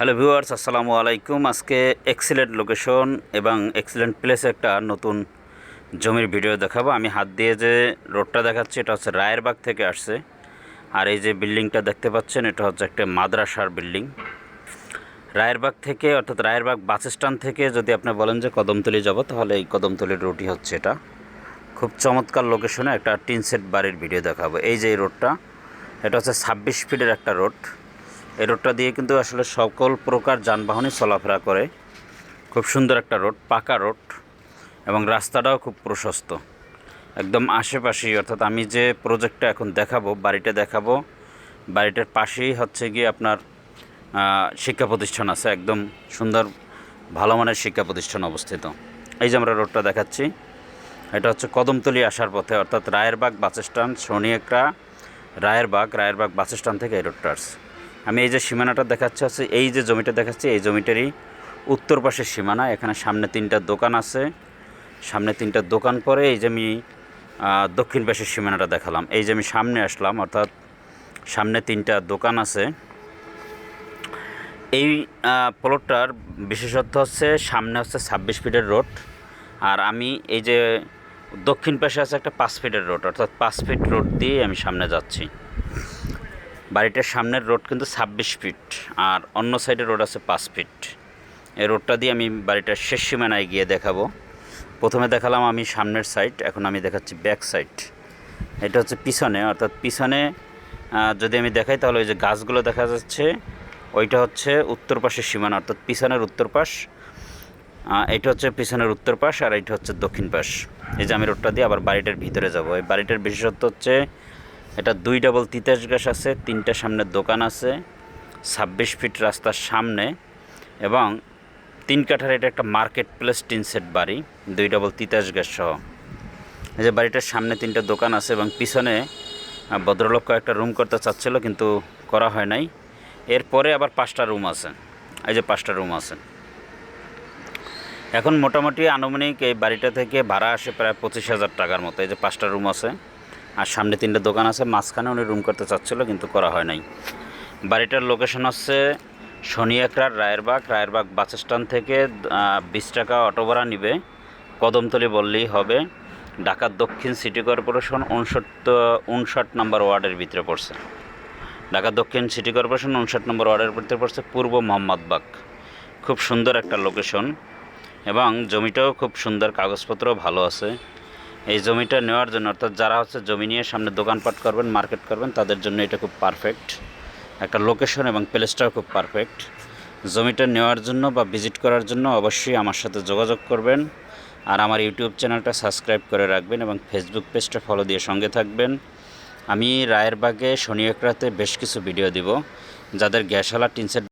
Hello viewers, আসসালামু আলাইকুম। আজকে এক্সিলেন্ট লোকেশন এবং এক্সিলেন্ট প্লেসে একটা নতুন জমির ভিডিও দেখাবো। আমি হাত দিয়ে যে রোডটা দেখাচ্ছি, এটা হচ্ছে রায়েরবাগ থেকে আসছে। আর এই যে বিল্ডিংটা দেখতে পাচ্ছেন, এটা হচ্ছে একটা মাদ্রাসার বিল্ডিং রায়েরবাগ থেকে, অর্থাৎ রায়েরবাগ বাস স্ট্যান্ড থেকে যদি আপনি বলেন যে কদমতলি যাব, তাহলে এই কদমতলির রোডই হচ্ছে এটা। খুব চমৎকার লোকেশনে একটা টিন সেট বাড়ির ভিডিও দেখাবো। এই যে রোডটা এটা হচ্ছে ছাব্বিশ ফিটের একটা রোড এই রোডটা দিয়ে কিন্তু আসলে সকল প্রকার যানবাহনই চলাফেরা করে। খুব সুন্দর একটা রোড, পাকা রোড এবং রাস্তাটাও খুব প্রশস্ত। একদম আশেপাশেই, অর্থাৎ আমি যে প্রজেক্টটা এখন দেখাবো, বাড়িটা দেখাবো, বাড়িটার পাশেই হচ্ছে গিয়ে আপনার শিক্ষা প্রতিষ্ঠান আছে, একদম সুন্দর, ভালো মানের শিক্ষা প্রতিষ্ঠান অবস্থিত। এই যে আমরা রোডটা দেখাচ্ছি, এটা হচ্ছে কদমতলি আসার পথে, অর্থাৎ Rayerbagh bus stand Shanir Akhra Rayerbagh Rayerbagh bus stand থেকে এই রোডটা আসছে। আমি এই যে সীমানাটা দেখাচ্ছি, হচ্ছে এই যে জমিটা দেখাচ্ছি, এই জমিটারই উত্তর পাশের সীমানা। এখানে সামনে তিনটা দোকান আছে। সামনে তিনটা দোকান পরে এই যে আমি দক্ষিণ পাশের সীমানাটা দেখালাম। এই যে আমি সামনে আসলাম, অর্থাৎ সামনে তিনটা দোকান আছে। এই প্লটটার বিশেষত্ব হচ্ছে সামনে হচ্ছে ছাব্বিশ ফিটের রোড, আর আমি এই যে দক্ষিণ পাশে আছে একটা পাঁচ ফিটের রোড, অর্থাৎ পাঁচ ফিট রোড দিয়ে আমি সামনে যাচ্ছি। বাড়িটার সামনের রোড কিন্তু ছাব্বিশ ফিট আর অন্য সাইডের রোড আছে পাঁচ ফিট। এই রোডটা দিয়ে আমি বাড়িটার শেষ সীমানায় গিয়ে দেখাবো। প্রথমে দেখালাম আমি সামনের সাইড, এখন আমি দেখাচ্ছি ব্যাক সাইড। এটা হচ্ছে পিছনে, অর্থাৎ পিছনে যদি আমি দেখাই তাহলে ওই যে গাছগুলো দেখা যাচ্ছে, ওইটা হচ্ছে উত্তর পাশের সীমানা, অর্থাৎ পিছনের উত্তর পাশ। এইটা হচ্ছে পিছনের উত্তর পাশ আর এইটা হচ্ছে দক্ষিণ পাশ। এই যে আমি রোডটা দিয়ে আবার বাড়িটার ভিতরে যাব। এই বাড়িটার বিশেষত্ব হচ্ছে এটা দুই ডাবল তিতাস গ্যাস আছে, তিনটা সামনে দোকান আছে, ছাব্বিশ ফিট রাস্তার সামনে, এবং তিন কাঠার এটা একটা মার্কেট প্লেস টিন সেট বাড়ি, দুই ডাবল তিতাস গ্যাস সহ। এই যে বাড়িটার সামনে তিনটা দোকান আছে এবং পিছনে ভদ্রলোক কয়েকটা রুম করতে চাচ্ছিল, কিন্তু করা হয় নাই। এরপরে আবার পাঁচটা রুম আছে, এই যে পাঁচটা রুম আছে। এখন মোটামুটি আনুমানিক এই বাড়িটা থেকে ভাড়া আসে প্রায় পঁচিশ হাজার টাকার মতো, এই যে পাঁচটা রুম আছে। আর সামনে তিনটে দোকান আছে, মাঝখানে উনি রুম করতে চাচ্ছিল, কিন্তু করা হয় নাই। বাড়িটার লোকেশন হচ্ছে শনিয়াকড়ার রায়েরবাগ। রায়েরবাগ বাস স্ট্যান্ড থেকে বিশ টাকা অটো ভাড়া নিবে। কদমতলি বললেই হবে। ঢাকা দক্ষিণ সিটি কর্পোরেশন উনষট্ট উনষাট নম্বর ওয়ার্ডের ভিতরে পড়ছে। ঢাকা দক্ষিণ সিটি কর্পোরেশন উনষাট নম্বর ওয়ার্ডের ভিতরে পড়ছে পূর্ব মোহাম্মদবাগ খুব সুন্দর একটা লোকেশন এবং জমিটাও খুব সুন্দর, কাগজপত্রও ভালো আছে। এই জমিটা নেওয়ার জন্য, অর্থাৎ যারা হচ্ছে জমি নিয়ে সামনে দোকানপাট করবেন মার্কেট করবেন, তাদের জন্য এটা খুব পারফেক্ট একটা লোকেশন এবং প্লেসটাও খুব পারফেক্ট জমিটা নেওয়ার জন্য বা ভিজিট করার জন্য অবশ্যই আমার সাথে যোগাযোগ করবেন। আর আমার ইউটিউব চ্যানেলটা সাবস্ক্রাইব করে রাখবেন এবং ফেসবুক পেজটা ফলো দিয়ে সঙ্গে থাকবেন। আমি রায়েরবাগে শনি একরাতে বেশ কিছু ভিডিও দিব। যাদের গ্যাসওয়ালা টিনসেট